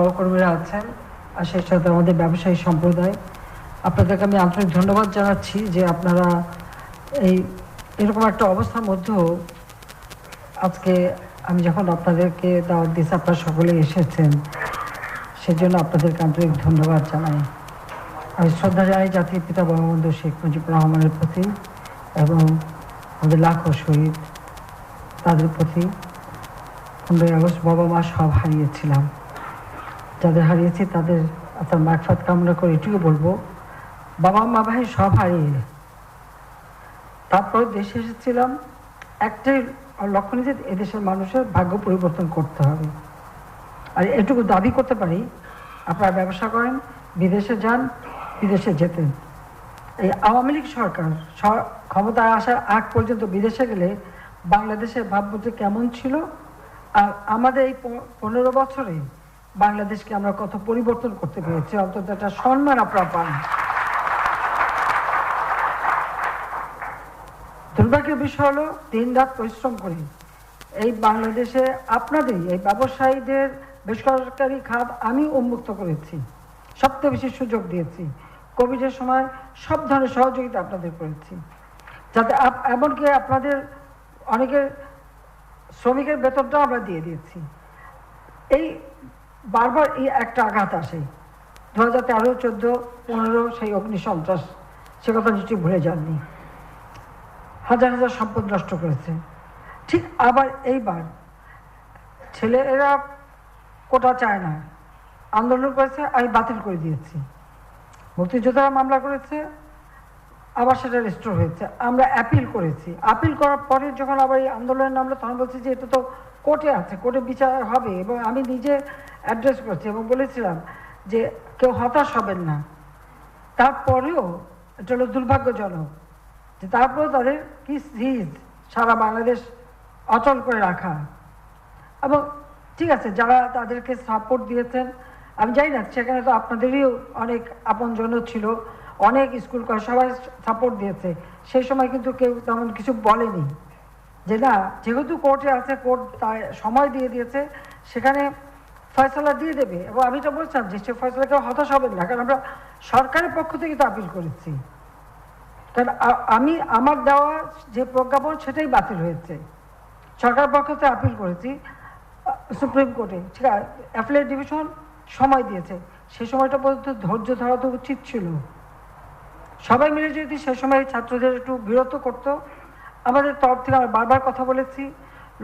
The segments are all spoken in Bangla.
সহকর্মীরা আছেন আর সেই সাথে আমাদের ব্যবসায়ী সম্প্রদায়। আপনাদেরকে আমি আন্তরিক ধন্যবাদ জানাচ্ছি যে আপনারা এই এরকম একটা অবস্থার মধ্যেও আজকে আমি যখন আপনাদেরকে দাওয়াত দিয়েছি আপনারা সকলে এসেছেন, সেজন্য আপনাদেরকে আন্তরিক ধন্যবাদ জানাই। আমি শ্রদ্ধা জানাই জাতির পিতা বঙ্গবন্ধু শেখ মুজিবুর রহমানের প্রতি এবং আমাদের লাখো শহীদ তাদের প্রতি। পনেরোই আগস্ট বাবা মা সব হারিয়েছিলাম। যাদের হারিয়েছি তাদের আপনার মারফত কামনা করে এটুকু বলব। বাবা মা ভাই সব হারিয়ে। তারপরে দেশে এসেছিলাম। একটাই লক্ষ্য নিয়ে যে এদেশের মানুষের ভাগ্য পরিবর্তন করতে হবে। আর এটুকু দাবি করতে পারি, আপনারা ব্যবসা করেন, বিদেশে যান, বিদেশে যেতেন। এই আওয়ামী লীগ সরকার ক্ষমতায় আসার আগ পর্যন্ত বিদেশে গেলে বাংলাদেশের ভাবমূর্তি কেমন ছিল? আর আমাদের এই পনেরো বছরে বাংলাদেশকে আমরা কত পরিবর্তন করতে পেরেছি, অন্তত একটা সম্মান আপনারা পান। দুর্ভাগ্যের বিষয় হলো, দিন রাত পরিশ্রম করি। এই বাংলাদেশে আপনাদের, এই ব্যবসায়ীদের বেসরকারি খাত আমি উন্মুক্ত করেছি, সবচেয়ে বেশি সুযোগ দিয়েছি। কোভিডের সময় সব ধরনের সহযোগিতা আপনাদের করেছি। যাতে এমনকি আপনাদের অনেকের শ্রমিকের বেতনটাও আমরা দিয়ে দিয়েছি। এই বারবার এই একটা আঘাত আসে। দু হাজার তেরো, চোদ্দ, পনেরো, সেই অগ্নিসন্ত্রাস সে কথা নিশ্চয়ই ভুলে যাননি। হাজার হাজার সম্পদ নষ্ট করেছে। ঠিক আবার এইবার ছেলেরা কোটা চায় না। আন্দোলন করেছে আমি বাতিল করে দিয়েছি। মুক্তিযোদ্ধারা মামলা করেছে, আবার সেটা রেস্টোর হয়েছে। আমরা অ্যাপিল করেছি। আপিল করার পরে যখন আবার এই আন্দোলনের নামলো, তখন বলছি যে এটা তো কোর্টে আছে, কোর্টে বিচার হবে এবং আমি নিজে অ্যাড্রেস করছি এবং বলেছিলাম যে কেউ হতাশ হবেন না। তারপরেও এটা হলো দুর্ভাগ্যজনক যে তারপরেও তাদের কি সিজ সারা বাংলাদেশ অচল করে রাখা। এবং ঠিক আছে, যারা তাদেরকে সাপোর্ট দিয়েছেন, আমি জানি না, সেখানে তো আপনাদেরই অনেক আপনজন ছিল, অনেক স্কুল সবাই সাপোর্ট দিয়েছে। সেই সময় কিন্তু কেউ তেমন কিছু বলেনি। যে না, যেহেতু কোর্টে আছে, কোর্ট তার সময় দিয়ে দিয়েছে, সেখানে ফয়সলা দিয়ে দেবে। এবং আমি তো বলছিলাম যে সে ফয়সলা কেউ হতাশ হবেন না, কারণ আমরা সরকারের পক্ষ থেকে তো আপিল করেছি। কারণ আমি, আমার দেওয়া যে প্রজ্ঞাপন, সেটাই বাতিল হয়েছে। সরকার পক্ষ থেকে আপিল করেছি, সুপ্রিম কোর্টে। ঠিক আছে, অ্যাফিলেট ডিভিশন সময় দিয়েছে। সে সময়টা পর্যন্ত ধৈর্য ধরা তো উচিত ছিল। সবাই মিলে যদি সে সময় ছাত্রদের একটু বিরত করতো আমাদের তরফ থেকে আমরা বারবার কথা বলেছি,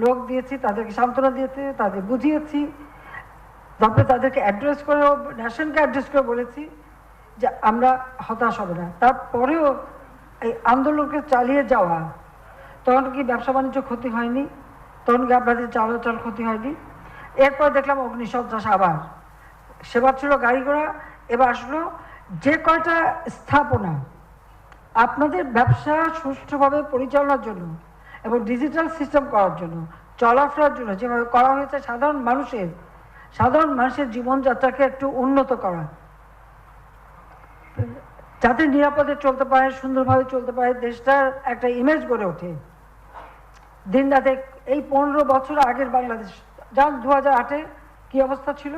লোক দিয়েছি, তাদেরকে সান্ত্বনা দিয়েছি, তাদের বুঝিয়েছি তারপরে তাদেরকে অ্যাড্রেস করে ন্যাশনকে অ্যাড্রেস করে বলেছি যে আমরা হতাশ হবে না। তারপরেও এই আন্দোলনকে চালিয়ে যাওয়া, তখন কি ব্যবসা বাণিজ্য ক্ষতি হয়নি? তখন কি আপনাদের চলাচল ক্ষতি হয়নি? এরপর দেখলাম অগ্নিসন্ত্রাস আবার। সেবার ছিল গাড়ি ঘোড়া, এবার আসলো যে কয়টা স্থাপনা আপনাদের ব্যবসা সুষ্ঠুভাবে পরিচালনার জন্য এবং ডিজিটাল সিস্টেম করার জন্য, চলাফেরার জন্য, যেভাবে করা হয়েছে সাধারণ মানুষের সাধারণ মানুষের জীবনযাত্রাকে একটু উন্নত করা। যাতে নিরাপদে চলতে পারে, সুন্দরভাবে চলতে পারে, দেশটার একটা ইমেজ গড়ে ওঠে। দিন রাতে এই পনেরো বছর আগের বাংলাদেশ। যান দু হাজার আটে কী অবস্থা ছিল?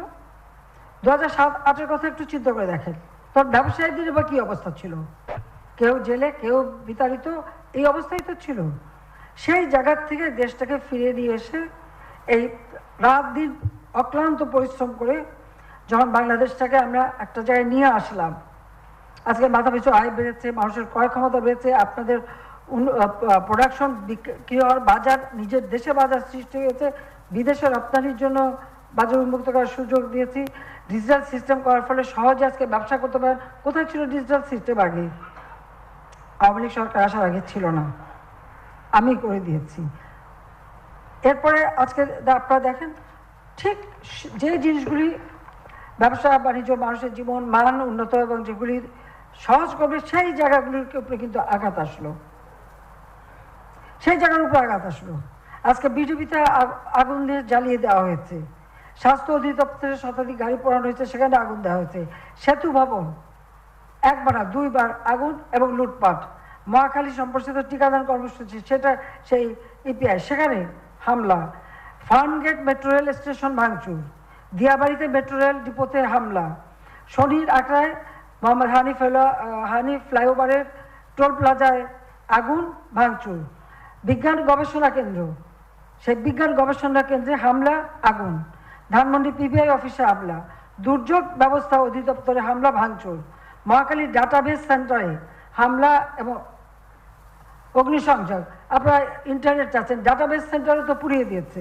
দু হাজার সাত, আটের কথা একটু চিন্তা করে দেখেন। তোর ব্যবসায়ীদের বা কী অবস্থা ছিল? কেউ জেলে, কেউ বিতাড়িত, এই অবস্থাই তো ছিল। সেই জায়গার থেকে দেশটাকে ফিরিয়ে নিয়ে এসে এই রাত দিন অক্লান্ত পরিশ্রম করে যখন বাংলাদেশটাকে আমরা একটা জায়গায় নিয়ে আসলাম, আজকে মাথা পিছু আয় বেড়েছে, মানুষের ক্রয় ক্ষমতা বেড়েছে, আপনাদের প্রোডাকশন বিক্রি হওয়ার বাজার, নিজের দেশে বাজার সৃষ্টি হয়েছে বিদেশে রপ্তানির জন্য বাজার উন্মুক্ত করার সুযোগ দিয়েছি। ডিজিটাল সিস্টেম করার ফলে সহজে আজকে ব্যবসা করতে পারেন। কোথায় ছিল ডিজিটাল সিস্টেম আগে? আওয়ামী লীগ সরকার আসার আগে ছিল না। আমি করে দিয়েছি। এরপরে আজকে আপনারা দেখেন, ঠিক যে জিনিসগুলি ব্যবসা, বাণিজ্য, মানুষের জীবন, মান উন্নত এবং যেগুলি সহজ করবে, সেই জায়গাগুলির উপরে কিন্তু আঘাত আসলো। সেই জায়গার উপরে আঘাত আসলো। আজকে বিজেপিতে আগুন দিয়ে জ্বালিয়ে দেওয়া হয়েছে। স্বাস্থ্য অধিদপ্তরের শতাধিক গাড়ি পোড়ানো হয়েছে, সেখানে আগুন দেওয়া হয়েছে। সেতু ভবন একবার না দুইবার আগুন এবং লুটপাট। মহাখালী সম্প্রসারিত টিকাদান কর্মসূচি, সেটা সেই ইপিআই, সেখানে হামলা। ফার্মগেট মেট্রো রেল স্টেশন ভাঙচুর। দিয়াবাড়িতে মেট্রো রেল ডিপোতে হামলা। শনির আখড়ায় মোহাম্মদ হানিফ হানিফ ফ্লাইওভারের টোল প্লাজায় আগুন ভাঙচুর। বিজ্ঞান গবেষণা কেন্দ্র। সেই বিজ্ঞান গবেষণা কেন্দ্রে হামলা, আগুন। ধানমন্ডি পিবিআই অফিসে হামলা। দুর্যোগ ব্যবস্থা অধিদপ্তরে হামলা, ভাঙচুর। মহাখালী ডাটাবেস সেন্টারে হামলা এবং অগ্নিসংযোগ। আপনারা ইন্টারনেট আছেন ডাটাবেস সেন্টারে তো পুড়িয়ে দিয়েছে।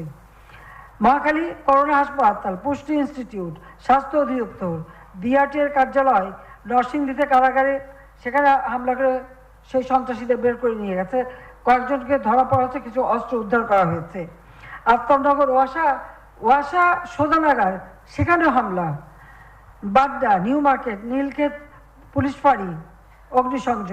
মহাখালী করোনা হাসপাতাল, পুষ্টি ইনস্টিটিউট স্বাস্থ্য অধিদপ্তর বিআরটি এর কার্যালয়, নরসিংদীতে কারাগারে, সেখানে হামলা করে সেই সন্ত্রাসীদের বের করে নিয়ে গেছে। কয়েকজনকে ধরা পড়া হচ্ছে কিছু অস্ত্র উদ্ধার করা হয়েছে। আফতাবনগর, ওয়াসা ওয়াসা শোধনাগার সেখানেও হামলা। Badda, New Market, Nilkhet police ফাঁড়ি অগ্নিসংযোগ